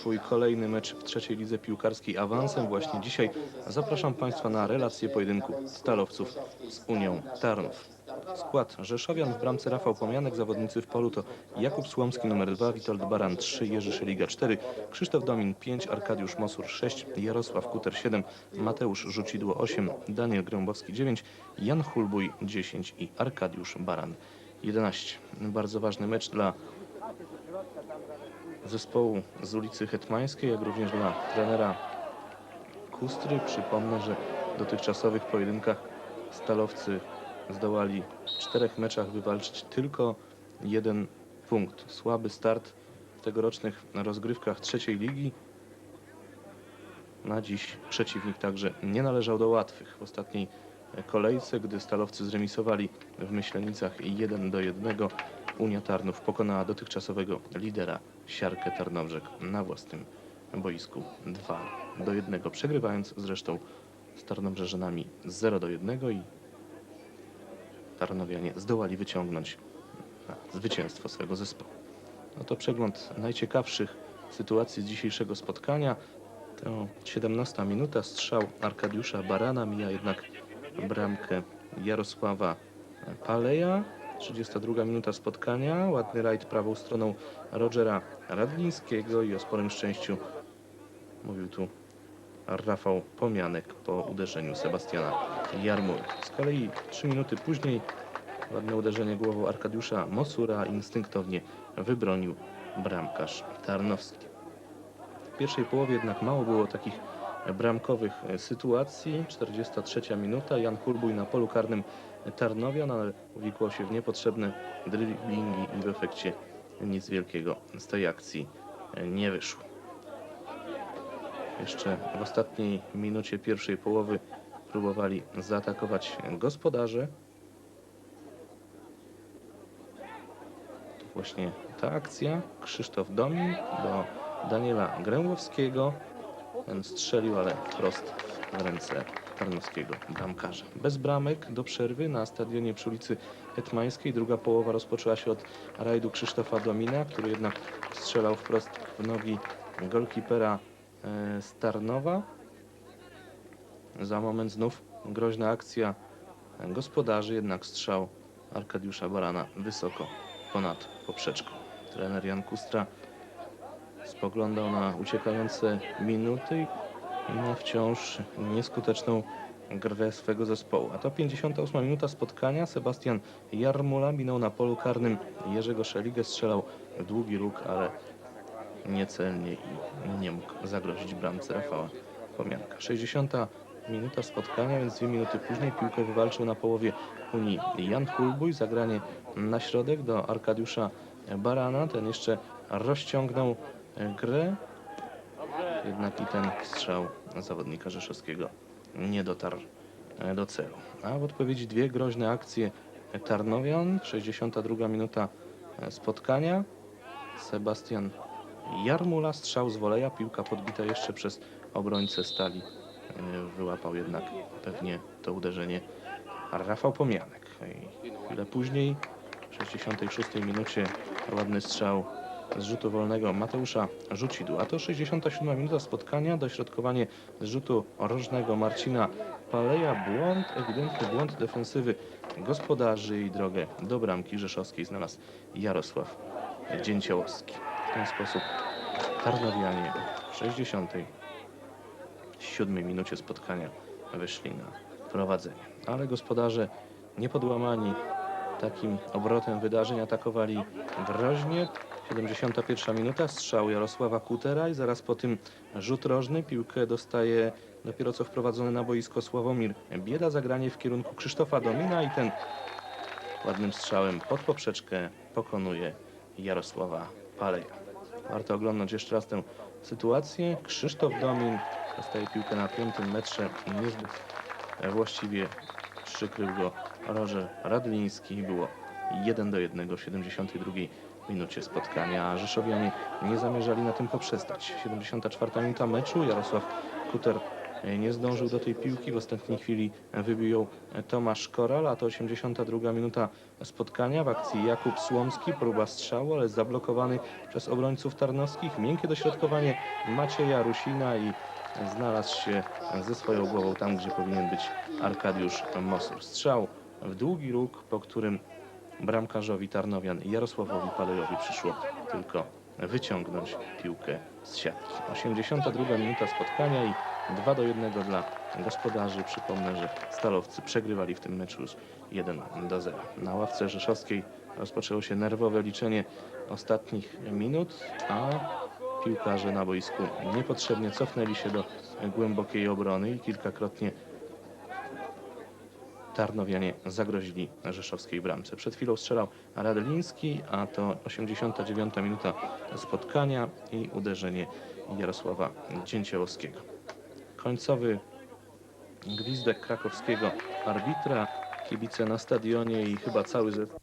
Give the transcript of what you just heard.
swój kolejny mecz w trzeciej lidze piłkarskiej awansem. Właśnie dzisiaj zapraszam Państwa na relację pojedynku stalowców z Unią Tarnów. Skład Rzeszowian w bramce Rafał Pomianek, zawodnicy w polu to Jakub Słomski numer 2, Witold Baran 3, Jerzy Szeliga 4, Krzysztof Domin 5, Arkadiusz Mosur 6, Jarosław Kuter 7, Mateusz Rzucidło 8, Daniel Grąbowski 9, Jan Hulbuj 10 i Arkadiusz Baran 11. Bardzo ważny mecz dla zespołu z ulicy Hetmańskiej, jak również dla trenera Kustry. Przypomnę, że w dotychczasowych pojedynkach stalowcy zdołali w czterech meczach wywalczyć tylko jeden punkt. Słaby start w tegorocznych rozgrywkach trzeciej ligi. Na dziś przeciwnik także nie należał do łatwych. W ostatniej kolejce, gdy stalowcy zremisowali w Myślenicach 1 do 1, Unia Tarnów pokonała dotychczasowego lidera Siarkę Tarnobrzeg na własnym boisku 2 do 1, przegrywając zresztą z Tarnobrzeżanami 0 do 1 i Tarnowianie zdołali wyciągnąć zwycięstwo swego zespołu. No to przegląd najciekawszych sytuacji z dzisiejszego spotkania. To 17 minuta, strzał Arkadiusza Barana, mija jednak bramkę Jarosława Paleja. 32 minuta spotkania, ładny rajd prawą stroną Rogera Radlińskiego i o sporym szczęściu mówił tu Rafał Pomianek po uderzeniu Sebastiana Jarmuły. Z kolei 3 minuty później ładne uderzenie głową Arkadiusza Mosura instynktownie wybronił bramkarz Tarnowski. W pierwszej połowie jednak mało było takich bramkowych e, sytuacji. 43 minuta, Jan Kurbój na polu karnym Tarnowian, ale uwikłał się w niepotrzebne driblingi i w efekcie nic wielkiego z tej akcji e, nie wyszło. Jeszcze w ostatniej minucie pierwszej połowy próbowali zaatakować gospodarze. To właśnie ta akcja. Krzysztof Domin do Daniela Gręłowskiego. Strzelił, ale wprost w ręce tarnowskiego bramkarza. Bez bramek do przerwy na stadionie przy ulicy Hetmańskiej. Druga połowa rozpoczęła się od rajdu Krzysztofa Domina, który jednak strzelał wprost w nogi golkipera e, z Tarnowa. Za moment znów groźna akcja gospodarzy, jednak strzał Arkadiusza Barana wysoko ponad poprzeczką. Trener Jan Kustra spoglądał na uciekające minuty i na wciąż nieskuteczną grę swego zespołu. A to 58 minuta spotkania. Sebastian Jarmula minął na polu karnym Jerzego Szeligę, strzelał długi róg, ale niecelnie i nie mógł zagrozić bramce Rafała Pomianka. 60 minuta spotkania, więc dwie minuty później piłkę wywalczył na połowie Unii Jan Hulbuj. Zagranie na środek do Arkadiusza Barana. Ten jeszcze rozciągnął grę. Jednak i ten strzał zawodnika rzeszowskiego nie dotarł e, do celu. A w odpowiedzi dwie groźne akcje Tarnowian. 62 minuta e, spotkania. Sebastian Jarmula, strzał z woleja, piłka podbita jeszcze przez obrońcę stali. E, Wyłapał jednak pewnie to uderzenie Rafał Pomianek. I chwilę później, w 66 minucie, ładny strzał z rzutu wolnego Mateusza Rzucidła. A to 67 minuta spotkania, dośrodkowanie z rzutu rożnego Marcina Paleja. Błąd, ewidentny błąd defensywy gospodarzy i drogę do bramki rzeszowskiej znalazł Jarosław Dzięciołowski. W ten sposób Tarnowianie w 67 minucie spotkania wyszli na prowadzenie. Ale gospodarze niepodłamani takim obrotem wydarzeń atakowali groźnie. 71 minuta, strzał Jarosława Kutera i zaraz po tym rzut rożny. Piłkę dostaje dopiero co wprowadzony na boisko Sławomir Bieda. Zagranie w kierunku Krzysztofa Domina i ten ładnym strzałem pod poprzeczkę pokonuje Jarosława Paleja. Warto oglądać jeszcze raz tę sytuację. Krzysztof Domin dostaje piłkę na piątym metrze i niezbyt właściwie przykrył go Roger Radliński. Było 1 do 1 w 72 minucie spotkania, Rzeszowianie nie zamierzali na tym poprzestać. 74 minuta meczu, Jarosław Kuter nie zdążył do tej piłki. W ostatniej chwili wybił ją Tomasz Koral, a to 82 minuta spotkania. W akcji Jakub Słomski, próba strzału, ale zablokowany przez obrońców tarnowskich. Miękkie dośrodkowanie Macieja Rusina i znalazł się ze swoją głową tam, gdzie powinien być Arkadiusz Mosur. Strzał w długi róg, po którym bramkarzowi Tarnowian Jarosławowi Palejowi przyszło tylko wyciągnąć piłkę z siatki. 82 minuta spotkania i 2 do 1 dla gospodarzy. Przypomnę, że stalowcy przegrywali w tym meczu już 1 do 0. Na ławce rzeszowskiej rozpoczęło się nerwowe liczenie ostatnich minut, a piłkarze na boisku niepotrzebnie cofnęli się do głębokiej obrony i kilkakrotnie Tarnowianie zagrozili rzeszowskiej bramce. Przed chwilą strzelał Radliński, a to 89 minuta spotkania i uderzenie Jarosława Dzięciołowskiego. Końcowy gwizdek krakowskiego arbitra, kibice na stadionie i chyba cały zespół